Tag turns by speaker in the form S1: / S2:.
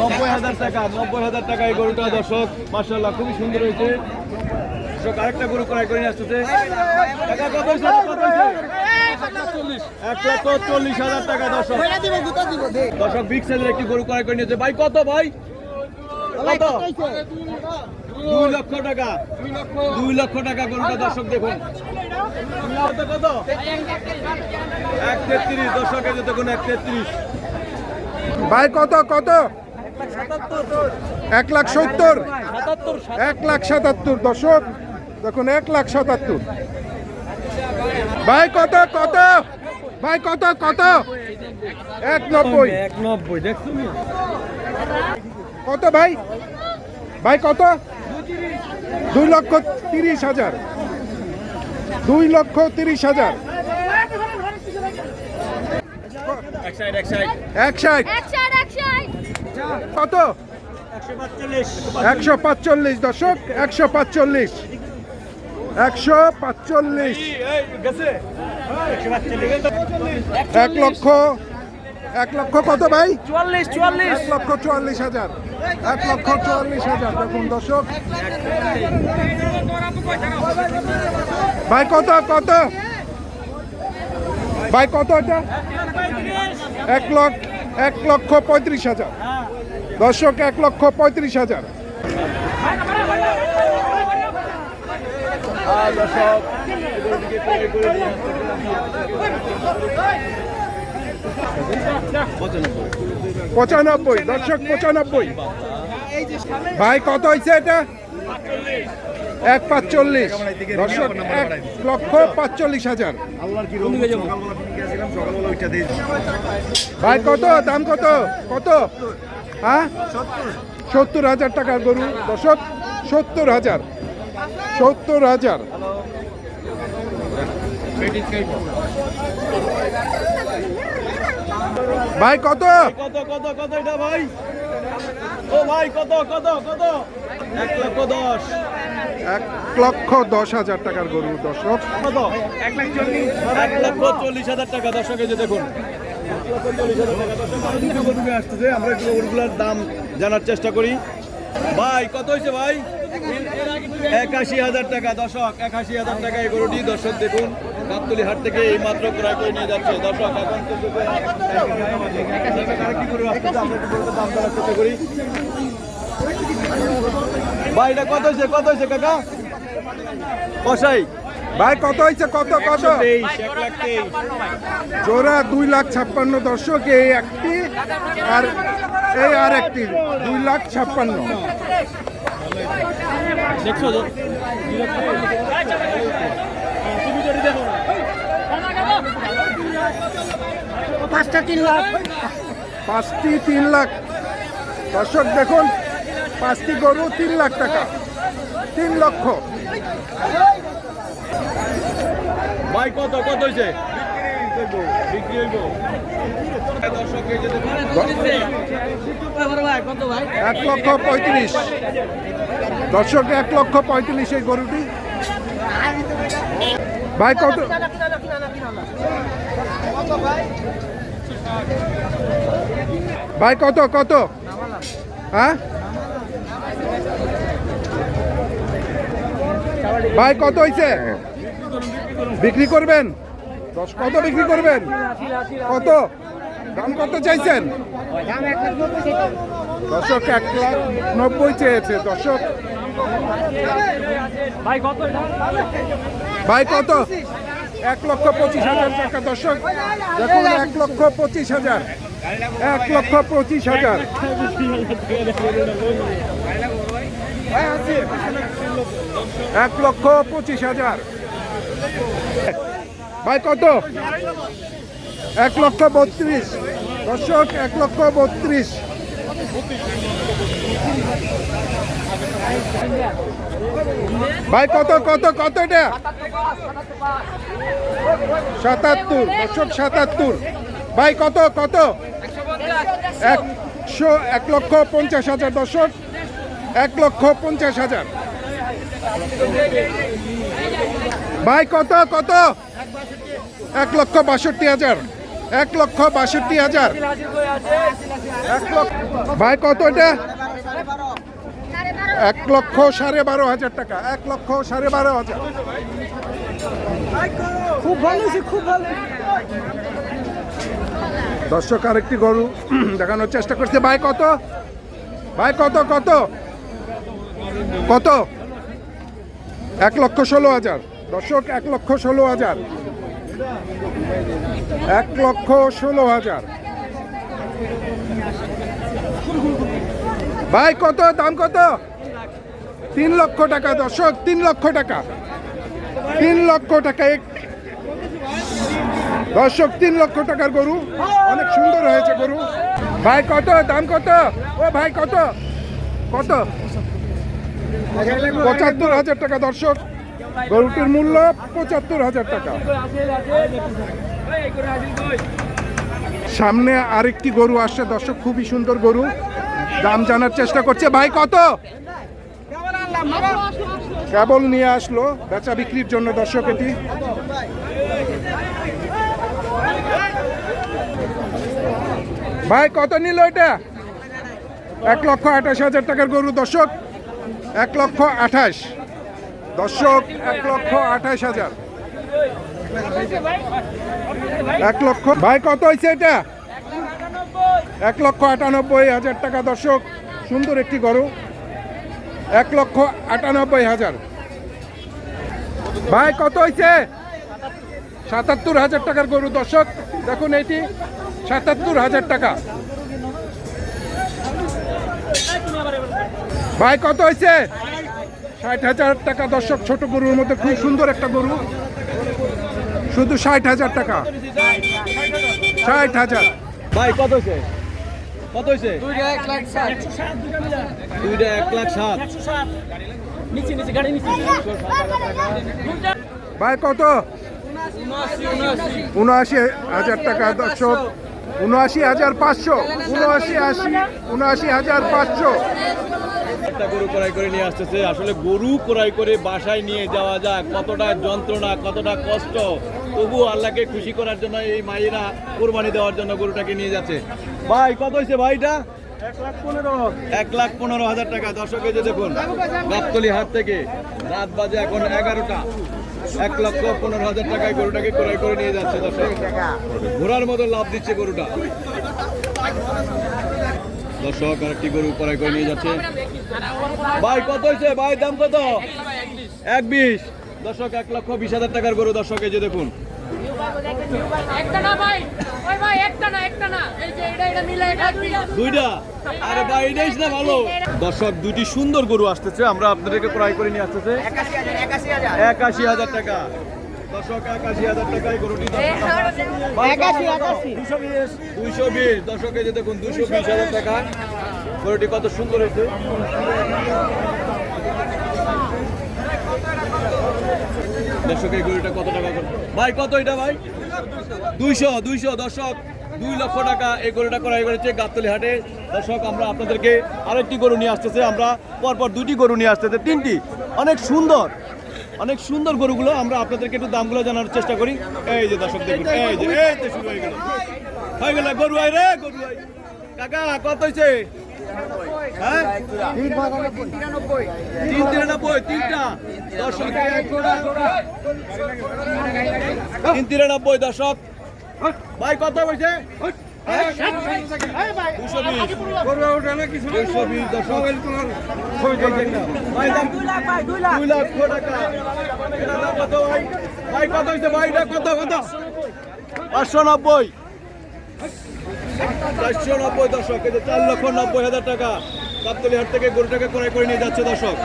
S1: নব্বই হাজার টাকা নব্বই হাজার টাকা এই গরুটা দর্শক। মার্শাল্লাহ খুবই সুন্দর হয়েছে। দর্শক আরেকটা গরু ক্রয় করে আসতেছে। টাকা কত? এক লক্ষ চল্লিশ হাজার টাকা দর্শক। দর্শক বিগ সাইজের একটি গরু ক্রয় করে নিয়েছে। ভাই কত ভাই? কত? দুই লক্ষ টাকা। দুই লক্ষ টাকা গরুটা দর্শক দেখুন। কত কত? এক তেত্রিশ দর্শক এই যে দেখুন এক তেত্রিশ।
S2: ভাই কত কত? এক লাখ সত্তর। এক লাখ সাতাত্তর দশক দেখুন এক লাখ সাতাত্তর। ভাই কত কত? ভাই কত কত? এক নব্বই
S1: এক নব্বই
S2: কত ভাই? ভাই কত? দুই লক্ষ তিরিশ হাজার। দুই লক্ষ তিরিশ হাজার
S1: এক সাইড এক সাইড
S2: এক ষাট
S3: অ্যাকশন অ্যাকশন
S2: কত? একশো পাঁচচল্লিশ দশক একশো পাঁচচল্লিশ। একশো পাঁচচল্লিশ। এক লক্ষ এক লক্ষ কত ভাই?
S1: চুয়াল্লিশ চুয়াল্লিশ।
S2: এক লক্ষ চুয়াল্লিশ হাজার। এক লক্ষ চুয়াল্লিশ হাজার। দেখুন দর্শক। ভাই কত কত? ভাই কত এটা? এক লক্ষ এক লক্ষ পঁয়ত্রিশ হাজার। দর্শক, এক লক্ষ পঁয়ত্রিশ হাজার। পঁচানব্বই, দর্শক, পঁচানব্বই। ভাই, কত হয়েছে এটা? এক পাঁচচল্লিশ দর্শক এক লক্ষ পাঁচচল্লিশ হাজার। ভাই কত? দাম কত? কত? হ্যাঁ? সত্তর হাজার টাকার গরু। দর্শক সত্তর হাজার। সত্তর হাজার। ভাই কত?
S1: কত কত কত এটা ভাই? ও ভাই কত কত কত? এক লক্ষ দশ।
S2: এক লক্ষ দশ হাজার টাকার গরু, দর্শক।
S1: এক লক্ষ চল্লিশ হাজার টাকা দর্শক যে দেখুন আসতেছে আমরা একটু গরুগুলোর দাম জানার চেষ্টা করি। ভাই কত হয়েছে ভাই? একাশি হাজার টাকা দর্শক একাশি হাজার টাকা এই গরুটি, দর্শক দেখুন গাবতলি হাট থেকে এই মাত্র ক্রয় করে নিয়ে যাচ্ছে দর্শক, এখন দাম করি ভাই এটা কত হয়েছে কত হয়েছে কাকা? কষাই
S2: ভাই কত হয়েছে কত কত? জোড়া দুই লাখ ছাপ্পান্ন দর্শক এই একটি আর এই আর একটি দুই লাখ ছাপ্পান্ন।
S1: দেখছ তো? তুমি যদি দেখো না।
S4: পাঁচটা তিন লাখ।
S2: পাঁচটি তিন লাখ। দর্শক দেখুন পাঁচটি গরু তিন লাখ টাকা। তিন লক্ষ।
S1: ভাই কত কত হয়েছে
S2: এক লক্ষ পঁয়ত্রিশ। দর্শক এক লক্ষ পঁয়ত্রিশ এই গরুটি। ভাই কত? ভাই কত কত? হ্যাঁ? ভাই কত হয়েছে বিক্রি করবেন? দশ কত বিক্রি করবেন? কত? দাম কত চাইছেন? দর্শক এক লাখ নব্বই চেয়েছে দর্শক। ভাই কত? এক লক্ষ পঁচিশ হাজার টাকা দর্শক। দেখুন এক লক্ষ পঁচিশ হাজার। এক লক্ষ পঁচিশ হাজার। এক লক্ষ পঁচিশ হাজার। ভাই, কত? এক লক্ষ বত্রিশ। দর্শক, এক লক্ষ বত্রিশ। ভাই, কত কত কত এটা? সাতাত্তর। দর্শক, সাতাত্তর। ভাই, কত কত? একশো, এক লক্ষ পঞ্চাশ হাজার। দর্শক এক লক্ষ পঞ্চাশ হাজার। ভাই কত কত? এক লক্ষ বাষট্টি হাজার। এক লক্ষ বাষট্টি হাজার। এক লক্ষ ভাই কত এটা? এক লক্ষ সাড়ে বারো হাজার টাকা। এক লক্ষ সাড়ে বারো হাজার।
S4: খুব ভালো খুব ভালো।
S2: দর্শক আরেকটি গরু দেখানোর চেষ্টা করছে। ভাই কত? ভাই কত কত? কত? এক লক্ষ ষোলো হাজার। দর্শক, এক লক্ষ ষোলো হাজার। এক লক্ষ ষোলো হাজার। ভাই, কত? দাম কত? তিন লক্ষ টাকা, দর্শক, তিন লক্ষ টাকা। তিন লক্ষ টাকা দর্শক, তিন লক্ষ টাকার গরু। অনেক সুন্দর হয়েছে গরু। ভাই, কত? দাম কত? ও ভাই, কত? কত? পঁচাত্তর হাজার টাকা, দর্শক। গরুটির মূল্য পঁচাত্তর হাজার টাকা। সামনে আরেকটি গরু আসছে, দর্শক, খুবই সুন্দর গরু। দাম জানার চেষ্টা করছে। ভাই, কত? কেবল নিয়ে আসলো, বেচা বিক্রির জন্য দর্শক এটি। ভাই, কত নিল এটা? এক লক্ষ আঠাশ হাজার টাকার গরু, দর্শক। এক লক্ষ আঠাশ। দর্শক, এক লক্ষ আঠাশ হাজার। এক লক্ষ, ভাই কত হয়েছে এটা? এক লক্ষ আটানব্বই হাজার টাকা, দর্শক। সুন্দর একটি গরু। এক লক্ষ আটানব্বই হাজার। ভাই কত হয়েছে সাতাত্তর হাজার টাকার গরু, দর্শক। দেখুন এটি, সাতাত্তর হাজার টাকা। ভাই কত হয়েছে? ষাট হাজার টাকা। দর্শক ছোট গরুর মধ্যে খুব সুন্দর একটা গরু। শুধু ষাট হাজার টাকা। ষাট হাজার।
S1: ভাই কত হয়েছে? কত হয়েছে? দুইটা এক লাখ সাত
S2: ভাই কত? উনআশি হাজার টাকা দর্শক। উনআশি হাজার পাঁচশো। উনআশি আশি উনআশি হাজার পাঁচশো।
S1: একটা গরু ক্রয় করে নিয়ে আসতেছে। আসলে গরু ক্রয় করে বাসায় নিয়ে যাওয়া যাক, কতটা যন্ত্রণা, কতটা কষ্ট। তবু আল্লাহকে খুশি করার জন্য এই মায়েরা কোরবানি দেওয়ার জন্য গরুটাকে নিয়ে যাচ্ছে। ভাই, কত হয়েছে ভাইটা এক লাখ পনেরো হাজার টাকা। দর্শক যে দেখুন, গাবতলি হাট থেকে রাত বাজে এখন এগারোটা। এক লক্ষ পনেরো হাজার টাকায় গরুটাকে ক্রয় করে নিয়ে যাচ্ছে দর্শক। ঘোড়ার মতো লাভ দিচ্ছে গরুটা। দর্শক, আরেকটি গরু ক্রয় করে নিয়ে যাচ্ছে। ভাই কত হয়েছে? ভাই দাম কত? এক বিশ দর্শক এক লক্ষ বিশ হাজার টাকার গরু দর্শক এই যে দেখুন।
S3: একটা না ভাই। ওই ভাই একটা না একটা না। এই যে এটা এটা মিলে এটা দুই।
S1: দুইটা? আরে ভাই এটাই না ভালো। দর্শক দুটি সুন্দর গরু আসতেছে। আমরা আপনাদেরকে ক্রয় করে নিয়ে আসতেছে। একাশি হাজার টাকা। দর্শক একাশি হাজার টাকায় গরুটি দুইশো বিশ দর্শক যে দেখুন দুইশো বিশ হাজার টাকা। গরুটি কত সুন্দর হয়েছে? দর্শক, এই গরুটা কত টাকা করে? ভাই, কত এটা ভাই? দুইশো দুইশো, দর্শক, দুই লক্ষ টাকা এই গরুটা ক্রয় করেছে গাবতলি হাটে। দর্শক, আমরা আপনাদেরকে আরেকটি গরু নিয়ে আসতেছে। আমরা পরপর দুটি গরু নিয়ে আসতেছে। তিনটি। অনেক সুন্দর অনেক সুন্দর গরুগুলো আমরা আপনাদেরকে একটু দামগুলো জানার চেষ্টা করি। এই যে দর্শক, দেখুন, এই যে, এই তো শুরু হয়ে গেল। হয়ে গেল, গরু আই রে, গরু আই কাকা, কত হয়েছে? হ্যাঁ তিন তিরানব্বই। তিনটা দর্শক তিন তিরানব্বই দর্শক ভাই কত কত? পাঁচশো নব্বই। চারশো নব্বই দর্শক, এই যে চার লক্ষ নব্বই হাজার টাকা গাবতলি হাট থেকে গরুটাকে ক্রয় করে নিয়ে যাচ্ছে দর্শক।